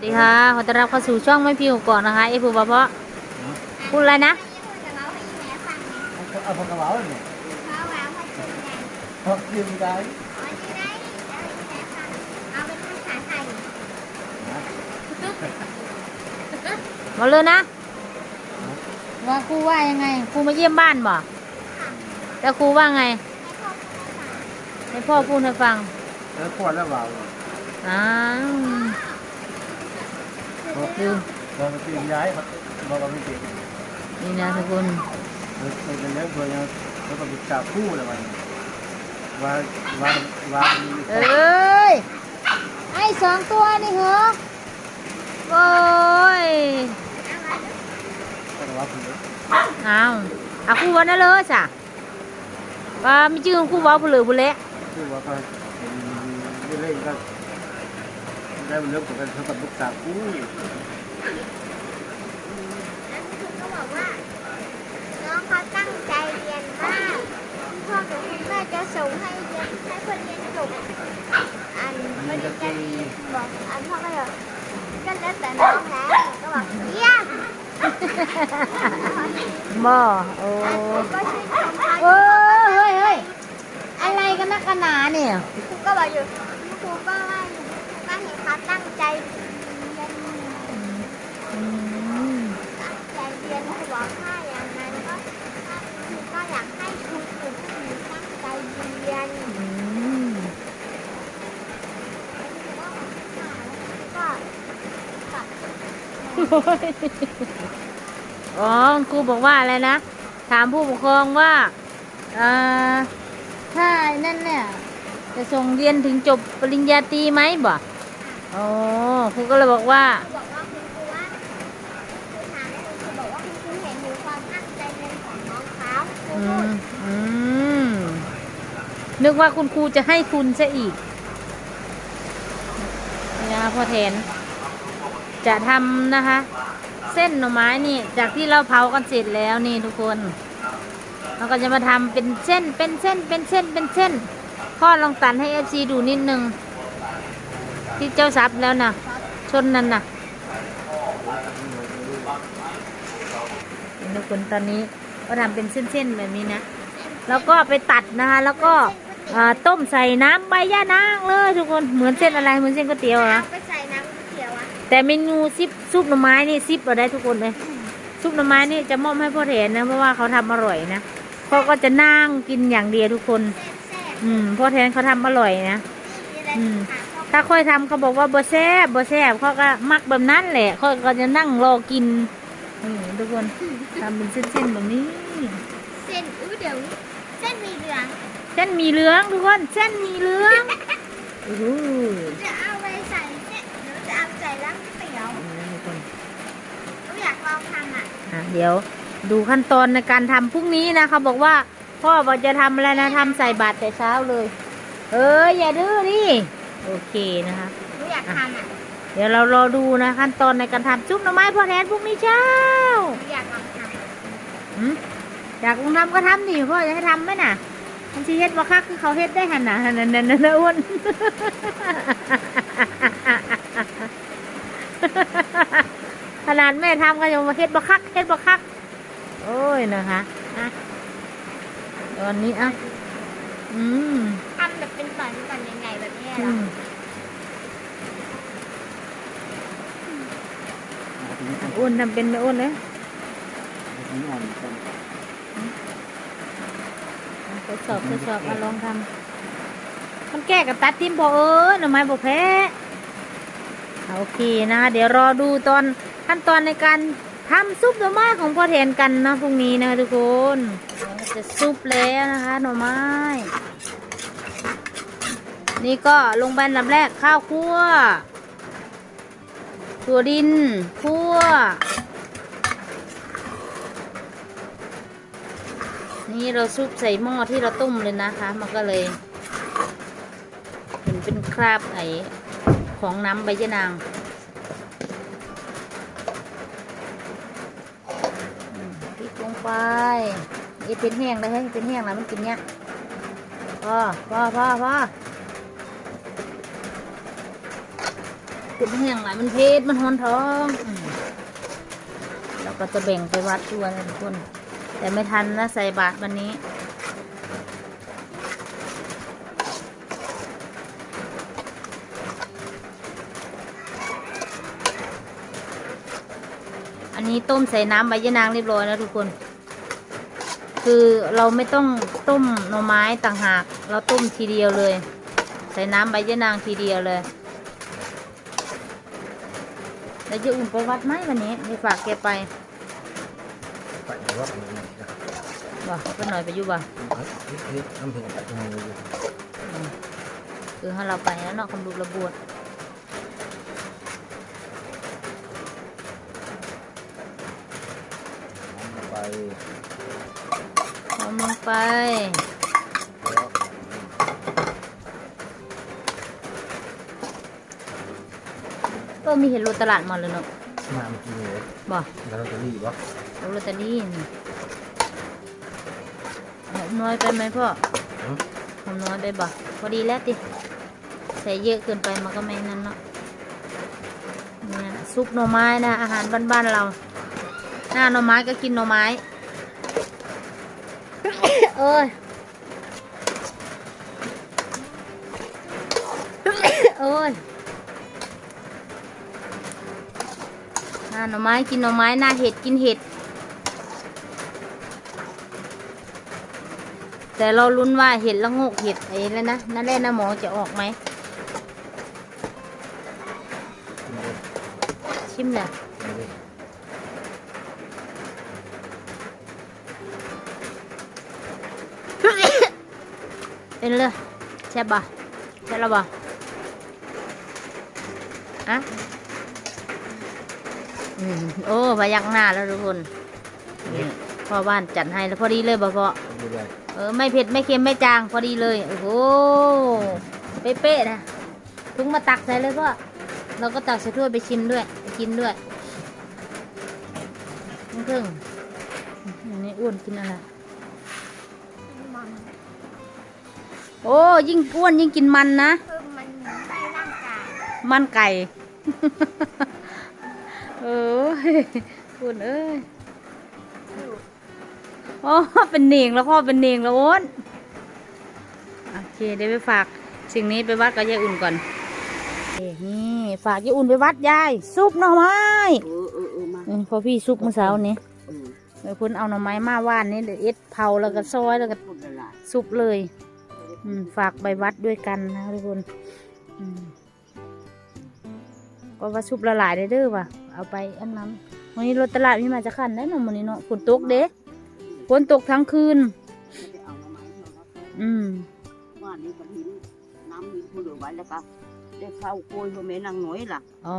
สวัสดีค่ะ ขอต้อนรับเข้าสู่ช่องไม่พิวก่อนนะคะเอฟูบะเพาะพูดอะไรนะเอาพกกระเป๋าเนี่ยพกยืมได้มาเลยนะ ว่าครูว่ายังไงครูมาเยี่ยมบ้านบ่แล้วครูว่าไง ให้พ่อพูดให้ฟัง แล้วปวดแล้วเปล่าอ้าว ดูเราไปตีย้ายบอกว่าไม่ตีนี่นะทุกคนเราเป็นเรื่องเพื่อนเราก็บิดจับคู่เลยมันว่าว่าว่าเอ้ยไอ้สองตัวนี่เหรอโอ้ยว่าคุณอ้าวอาครูวันนั้นเลยจ้ะว่าไม่ชื่อครูว่าผู้เหลือผู้เละคือว่าก็เล่นก็ ได้เป็นเรื่องของการเขากับบิดจับคู่น้องเขาตั้งใจเรียนมากพ่อกับคุณแม่จะส่งให้เรียนให้เพื่อนเรียนจบอันไม่ได้ใจดีบอกอันพ่อก็เลยก็แล้วแต่น้องแล้วก็บอกเยี่ยมบ่โอ้อันครูก็ชื่นชมเขาเออเฮ้ยเฮ้ยอะไรกันนักกันหนาเนี่ยครูก็บอกอยู่ครูก็ว่าอยู่ก็เห็นเขาตั้งใจเรียน อืม ตั้งใจเรียนครูบอกถ้าอย่างนั้นก็ครูก็อยากให้คุณครูผู้หญิงตั้งใจเรียน อืม ก็กลับ อ๋อครูบอกว่าอะไรนะ ถามผู้ปกครองว่าเอ่อถ้านั่นเนี่ยจะส่งเรียนถึงจบปริญญาตรีไหมบ่อ๋อครูก็เลยบอกว่าครูบอกว่าคุณครูว่าครูถามคุณครูบอกว่าคุณครูเห็นถึงความตั้งใจเรียนของน้องเขาครูอืพูดมอืมนึกว่าคุณครูจะให้คุณซะอีกนี่นะคะพ่อแทน จะทำนะคะ เส้นหน่อไม้นี่ จากที่เราเผากันเสร็จแล้วนี่ทุกคนเราก็จะมาทำเป็นเส้นเป็นเส้นเป็นเส้นเป็นเส้นพ่อลองตันให้เอฟซีดูนิดนึงที่เจ้าซับแล้วนะชนนั่นนะทุกคนตอนนี้ก็ทำเป็นเส้นๆแบบนี้นะ แล้วก็ไปตัดนะคะ แล้วก็ต้มใส่น้ำใบย่านางเลยทุกคนเหมือนเส้นอะไรเหมือนเส้นก๋วยเตี๋ยวเหรอเอาไปใส่น้ำเขียวอะ แต่เมนูซิปซุปหน่อไม้นี่ซิปเราได้ทุกคนเลยซุปหน่อไม้นี่จะมอบให้พ่อเถนนะเพราะว่าเขาทำอร่อยนะพ่อก็จะนั่งกินอย่างเดียวทุกคนแซ่บอืมพ่อแทนเขาทำอร่อยนะๆมีอะไรอืมถามเขาถ้าค่อยทำเขาบอกว่าบ่แซ่บบ่แซ่บเขาก็มักแบบนั้นแหละเขาก็จะนั่งรอกินนี่ทุกคนทำเป็นเส้นๆแบบนี้ เส้นอู้เดี๋ยวนี้เส้นมีเหลืองเส้นหมีเหลืองทุกคนเส้นหมีเหลืองโอ้โหจะเอาไปใส่เส้นหรือจะเอาใส่ร้านก๋วยเตี๋ยว ทุกคน หนูอยากลองทำอะอะเดี๋ยวดูขั้นตอนในการทำพรุ่งนี้นะเขาบอกว่า พ่อบอกจะทำอะไรนะทำใส่บาตรแต่เช้าเลย เอออย่าดื้อดิโอเคนะคะ หนูอยากทำอะเดี๋ยวเรารอดูนะขั้นตอนในการทำซุปหน่อไม้พ่อแทนพรุ่งนี้เช้าหนูอยากลองทำอะหืมอยากลองทำก็ทำดิพ่อจะให้ทำไหมน่ะมันชีเฮ็ดว่าคักคือเขาเฮ็ดได้หันน่ะนั่นนั่นนั่นอ้วน ขนาดแม่ทำก็ยังมาเฮ็ดบ่คักเฮ็ดบ่คัก โอ้ยนะคะอะตอนนี้อะอืมทำแบบเป็นตอนตอนใหญ่ๆแบบเนี้ยเหรอือมอ้วนทำเป็นไหมอ้วนเลยนี่อ่อนกันทดสอบทดสอบมาลองทำมันแก้กับตัดทิมพอเออหน่อไม้บอกแพ้โอเคนะคะเดี๋ยวรอดูตอน ขั้นตอนในการทำซุปหน่อไม้ของพ่อแทนกันนะพรุ่งนี้นะคะทุกคนจะซุปแล้วนะคะหน่อไม้ นี่ก็ลงไปอันดับแรกข้าวคั่วถั่วดินคั่วนี่เราซุปใส่หม้อที่เราต้มเลยนะคะ มันก็เลย เห็นเป็นคราบไอของน้ำใบยะนางอืม ไปนี่เป็นแห้งเลยให้เป็นแห้งแล้วมันกินเนี้ยพอพอพอพอกุดแห้งหลายมันเพชรมันหอนท้องเราก็จะแบ่งไปวัดด้วนะทุกคน แต่ไม่ทันนะใส่บาตรวันนี้อันนี้ต้มใส่น้ำใบยะนางเรียบร้อยแล้วทุกคน คือเราไม่ต้องต้มหน่อไม้ต่างหาก เราต้มทีเดียวเลย ใส่น้ำใบยะนางทีเดียวเลยแล้วจะอุ่นไปวัดไหมวันนี้ไปฝากแกไปไปแต่ว่ามันนี่นะบ่ก็หน่อยไปอยู่บ่เฮ้ยเฮ้ยน้ำผึ้งกับมืออยู่อืมคือให้เราไปแล้วเนาะคำดูระบวดไป เอาลงไปแล้วก็มีเห็นโรตลาดมาเลยเนาะมาเมื่อกี้เลยบ่แล้วเราจะรีบวะโรลอตเตอรี่นี่หอมน้อยไปไหมพ่อหืมหอมน้อยไปบ่พอดีแล้วติใส่เยอะเกินไปมันก็ไม่นั่นเนาะเนี่ยซุปหน่อไม้นะอาหารบ้านๆเรา หน้าหน่อไม้ก็กินหน่อไม้ เอ้ยเอ้ยหน้าหน่อไม้กินหน่อไม้หน้าเห็ดกินเห็ด แต่เราลุ้นว่าเห็ดละงกเห็ดไอ้แล้วนะนั่นแหละนะหมอจะออกไหมชิมเลย กิน เลยเป็นเลยแช่บบ่แช่แล้วบ่อะอืมโอ้พยักหน้าแล้วทุกคนนี่พ่อบ้านจัดให้แล้วพอดีเลยบ่พ่อดูเลยเออไม่เผ็ดไม่เค็มไม่จางพอดีเลยโอ้โหเป๊ะๆนะทุงมาตักใส่เลยพ่อเราก็ตักใส่ถ้วยไปชิมด้วยไปกินด้วยน้ำผึ้งอันนี้อ้วนกินอะไร โอ้ยิ่งอ้วนยิ่งกินมันนะ เพิ่มมันให้ร่างกายมันไก่ เออคุณเอ้ยโอ้เป็นเนียงแล้วพ่อเป็นเนียงแล้วโอนโอเคเดี๋ยวไปฝากสิ่งนี้ไปวัดกับยายอุ่นก่อนเอ้นี่ฝากยายอุ่นไปวัดยายซุปหน่อไม้เออเออเออมาอืมพอพี่ซุปเมื่อเช้านี้เออเออคุณเอาหน่อไม้มาว่านนี่เดี๋ยวเอ็ดเผาแล้วก็ซอยแล้วก็ พูดละลายซุปเลยอืม ฝากไปวัดด้วยกันนะทุกคนอืมก็ว่าซุปละลายได้เด้อว่ะเอาไปอันนั้นวันนี้รถตลาดมีมาจะขันได้เนาะวันนี้เนาะฝนตกเด้ฝนตกทั้งคืนไม่ได้เอามาไม้เท่านั้นอืมว่านี่มันหินน้ำหินผู้เหลือไว้แล้วก็ได้เข้าโกยพ่อแม่นางน้อยล่ะ อ๋อ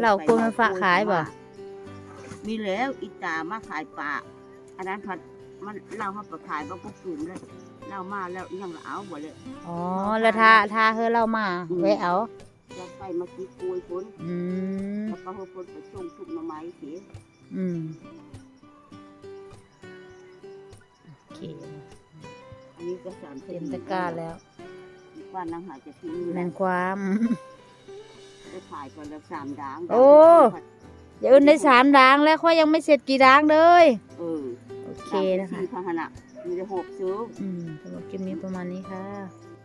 เราคนมาฝากขายบ่ มีแล้วอีตามาขายปลาอันนั้นผัด มันเรามาประขายบ่พวกกลุ่มเลยเรามาแล้วยังละเอาบ่เลยอ๋อแล้วทาทาเฮอเรามาไว้เอาจะใส่มากีโกยพ้นอืมแล้วก็เฮาพ้นไปส่งทุกหน่อไม้เสียอืมโอเคอันนี้ก็สามเต็มตะกร้าแล้วบ้านนางหาจะทิ้งแมงความได้ขายไปแล้วสามด่างโอ้อย่าอื่นได้สามด่างแล้วค่อยยังไม่เสร็จกี่ด่างเลย เออโอ เคนะคะสี่พาหนะมีได้หกซื้อ อืมสำหรับคลิปนี้ประมาณนี้ค่ะ